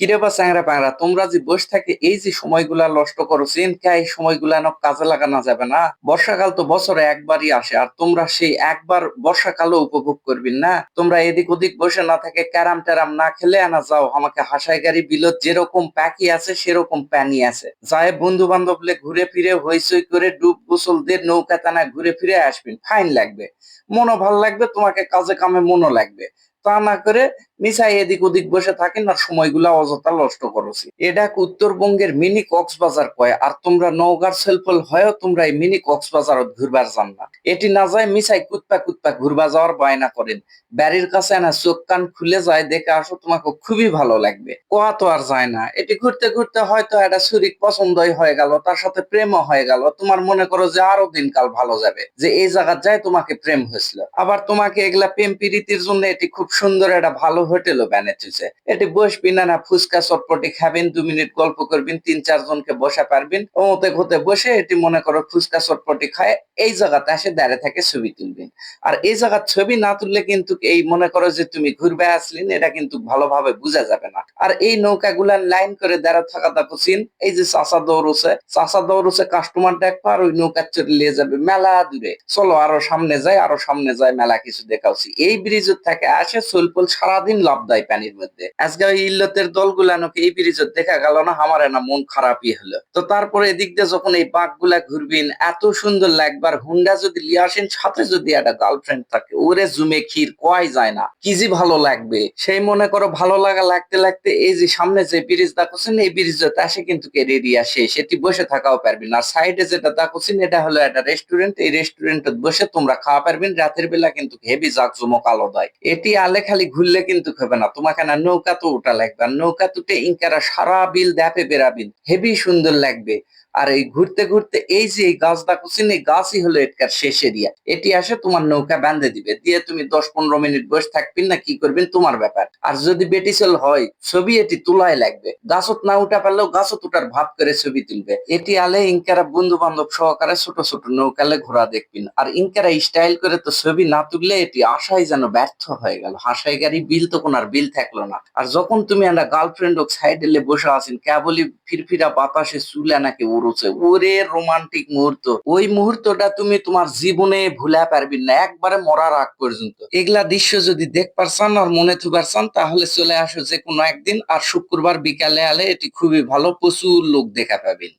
কিরে বা চ্যাংরা প্যাংরা, তোমরা যে বসে থাকে, এই যে সময়গুলা নষ্ট করো চিনকা এই সময়গুলা কাজে লাগানো যাবে না? বর্ষাকাল তো বছরে একবারই আসে, আর তোমরা সেই একবার বর্ষাকালও উপভোগ করবি না। তোমরা এদিক ওদিক বসে না থাকে ক্যারাম ট্যারাম না খেলে আনা যাও। আমাকে হাসাই গাড়ি বিলত যেরকম প্যাকি আছে, সেরকম প্যানি আছে। যায় বন্ধু বান্ধব ঘুরে ফিরে, হইচই করে ডুব গোসল দিয়ে নৌকা টানা ঘুরে ফিরে আসবেন ফাইন লাগবে। মনও ভালো লাগবে, তোমাকে কাজে কামে মনও লাগবে। তা না করে মিসাই এদিক ওদিক বসে থাকেন আর সময়গুলা অযথা নষ্ট করছি এটা উত্তরবঙ্গের মিনি কক্সবাজার কয়, আর তোমরা নওগাঁর সেলফল হয়েও তোমরা এই মিনি কক্সবাজারত ঘুরবার জান না। এটি না যায় মিসাই কুত্তা কুত্তা ঘুরবা যাওয়ার বায়না করেন। বাড়ির কাছে না চোখ কান খুলে যায়, দেখে আসো তোমাকে খুবই ভালো লাগবে। কোয়া তো আর যায় না। এটি ঘুরতে ঘুরতে হয়তো একটা শরীর পছন্দই হয়ে গেল, তার সাথে প্রেমও হয়ে গেল। তোমার মনে করো যে আরও দিনকাল ভালো যাবে, যে এই জায়গা যায় তোমাকে প্রেম হয়েছিল। আবার তোমাকে এগুলা প্রেম প্রীতির জন্য এটি খুব সুন্দর একটা ভালো হোটেলও বানাইতেছে এটি বসবি না না ফুচকা চটপটি খাবেন, দু মিনিট গল্প করবেন, তিন চার জনকে বসা পারবেন। ওতে হতে বসে এটি মনে করো ফুচকা চটপটি খায়। এই জায়গাতে এসে দাঁড়িয়ে থাকে ছবি তুলবেন। আর এই জায়গার ছবি না তুললে কিন্তু এই মনে করো যে তুমি ঘুরবে আসলেন, এটা কিন্তু ভালোভাবে বোঝা যাবে না। আর এই নৌকা গুলার লাইন করে দাঁড়া থাকা দেখো চিন এই যে চাষা দৌড়ছে চাষা দৌড়ছে কাস্টমার দেখব আর ওই নৌকা নিয়ে যাবে মেলা দূরে। চলো আরও সামনে যায় আরও সামনে যায় মেলা কিছু দেখাচ্ছি। এই ব্রিজের থেকে আসে সোলপোল সারাদিন লাভ দেয় পানির মধ্যে। আজকে ওই ইল্লতের দলগুলানোকে এই ব্রিজ দেখা গেল না, আমার না মন খারাপই হলো। তো তারপরে এদিক দিয়ে যখন এই বাঘগুলা ঘুরবেন, এত সুন্দর লাগবার হুন্ডা যদি সাথে যদি একটা গার্লফ্রেন্ড থাকে, ওরে জুমে কয় যায় না। কি যে ভালো লাগবে। সেই মনে করো ভালো লাগা লাগতে লাগতে এই যে সামনে যে ব্রিজ দেখছেন এই কিন্তু শেষ সেটি বসে থাকাও সাইডে যেটা দেখছেন এটা হলো একটা রেস্টুরেন্ট এই রেস্টুরেন্টে বসে তোমরা খাওয়া পারবেন রাতের বেলা কিন্তু হেভি জাকজমক আলো দেয়। এটি আলে খালি ঘুরলে কিন্তু হবে না। তোমাকে না নৌকা তো ওটা লাগবে। আর নৌকা তুটে ইনকারা সারা বিল দ্যাপে বেরাবিন হেভি সুন্দর লাগবে। আর এই ঘুরতে ঘুরতে এই যে এই গাছ দেখছেন এই গাছই হলো এটার শেষ এরিয়া। এটি আসে তোমার নৌকা বাঁধে দিবে। দিয়ে তুমি দশ পনেরো মিনিট বসে থাকবেন না, কি করবেন তোমার ব্যাপার। আর যদি বেটিসেল হয়, ছবি এটি তোলাই লাগবে। গাছত না উঠা পারলেও গাছত উঠার ভাব করে ছবি তুলবে। এটি আলে ইনকারা বন্ধু বান্ধব সহকারে ছোট ছোট নৌকালে ঘোরা দেখবেন। আর ইনকারা স্টাইল করে তো ছবি না তুললে এটি আশাই যেন ব্যর্থ হয়ে গেল। হাসাই গাড়ি, বিল তো কোন আর বিল থাকল না। আর যখন তুমি একটা গার্লফ্রেন্ড ও সাইড এলে বসে আছেন, কেবলই ফিরফিরা বাতাসে চুলে নাকি উড়ুছে ওরে রোমান্টিক মুহূর্ত। ওই মুহূর্তটা তুমি তোমার জীবনে ভুলা পারবি না। একবারে মরার আগ পর্যন্ত। এগুলা দৃশ্য যদি দেখ পারছান আর মনে থুবার চান, তাহলে চলে আসো যে কোনো একদিন। আর শুক্রবার বিকালে আলে এটি খুবই ভালো। প্রচুর লোক দেখা পাবেন।